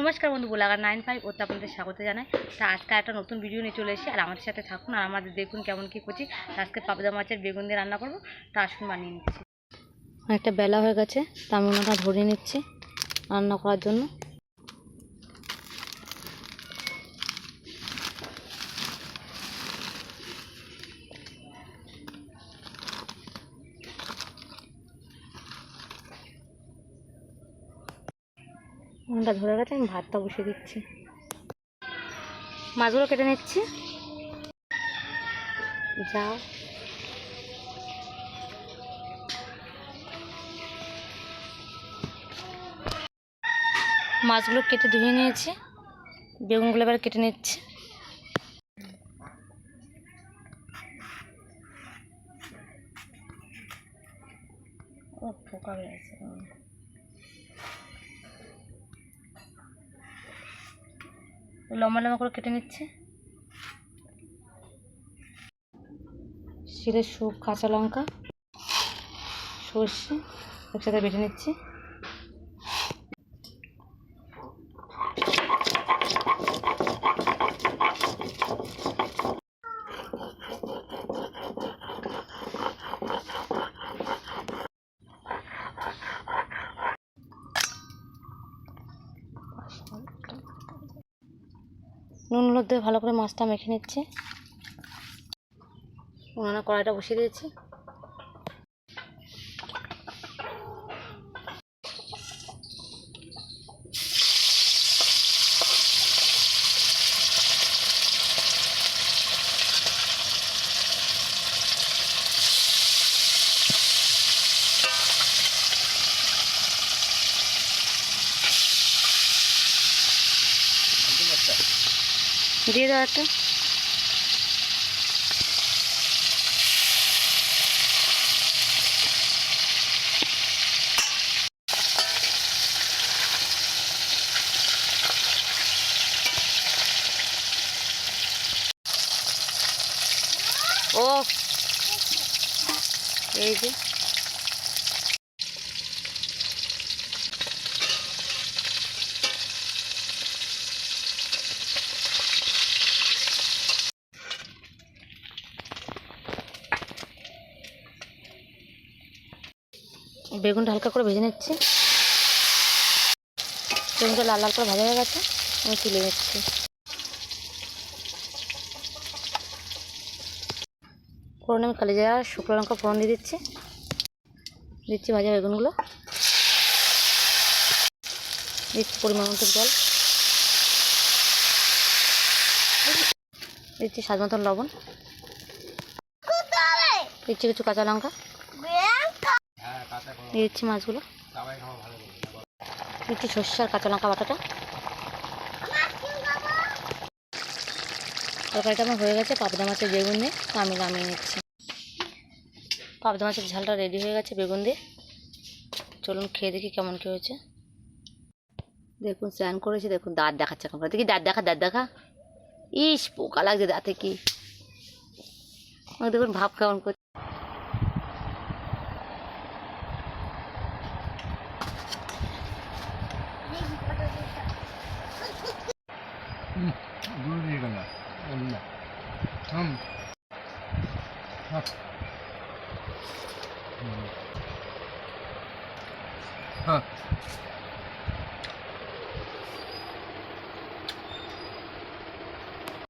নমস্কার বন্ধু বোলাগার nine five ওতে আপনাদের স্বাগত জানাই। তা আজকে একটা নতুন ভিডিও নিয়ে চলে এসেছি, আর আমাদের সাথে থাকুন আর আমাদের দেখুন কেমন কী করছি। আজকে পাবদা মাছের বেগুন দিয়ে রান্না করব, তা আসুন বানিয়ে নিচ্ছি। অনেকটা বেলা হয়ে গেছে, তা আমি ওনাটা ধরে নিচ্ছি রান্না করার জন্য। ওনাটা ধরে গেছে, আমি ভাতটা বসিয়ে দিচ্ছি। মাছগুলো কেটে নিচ্ছি। যাও। মাছগুলো কেটে ধুয়ে নিয়েছি। বেগুনগুলো এবার কেটে নিচ্ছি। ও, পোকা বেড়েছে লম্বা লম্বা করে কেটে নিচ্ছে। শিলের সুপ কাঁচা লঙ্কা সর্ষে একসাথে বেটে নিচ্ছি। নুন হলুদ দিয়ে ভালো করে মাছটা মেখে নিচ্ছে। উনানে কড়াইটা বসিয়ে দিয়েছি। দিয়ে দাও একটা। ও। এই যে। বেগুনটা হালকা করে ভেজে নিচ্ছি। বেগুনটা লাল লাল করে ভাজা হয়ে গেছে, আমি তুলে নিচ্ছি। ফোড়ন আমি কালি জায়গা লঙ্কা ফোড়ন দিয়ে দিচ্ছি। দিচ্ছি ভাজা বেগুনগুলো। দিচ্ছি পরিমাণ মতো জল। দিচ্ছি স্বাদ মতন লবণ। দিচ্ছি কিছু কাঁচা লঙ্কা। দিচ্ছি মাছগুলো। দিচ্ছি সর্ষে আর কাঁচা লঙ্কা বাটাটা। তরকারিটা আমার হয়ে গেছে, পাবদা মাছের বেগুন দিয়ে। তো আমি নামিয়ে নিচ্ছি। পাবদা মাছের ঝালটা রেডি হয়ে গেছে বেগুন দিয়ে। চলুন খেয়ে দেখি কেমন কী হয়েছে। দেখুন, স্নান করেছি, দেখুন, দাঁত দেখাচ্ছে করে। দেখি, দাঁত দেখা দাঁত দেখা। ইস, পোকা লাগছে দাঁতে কি। দেখুন, ভাব কেমন করছে 看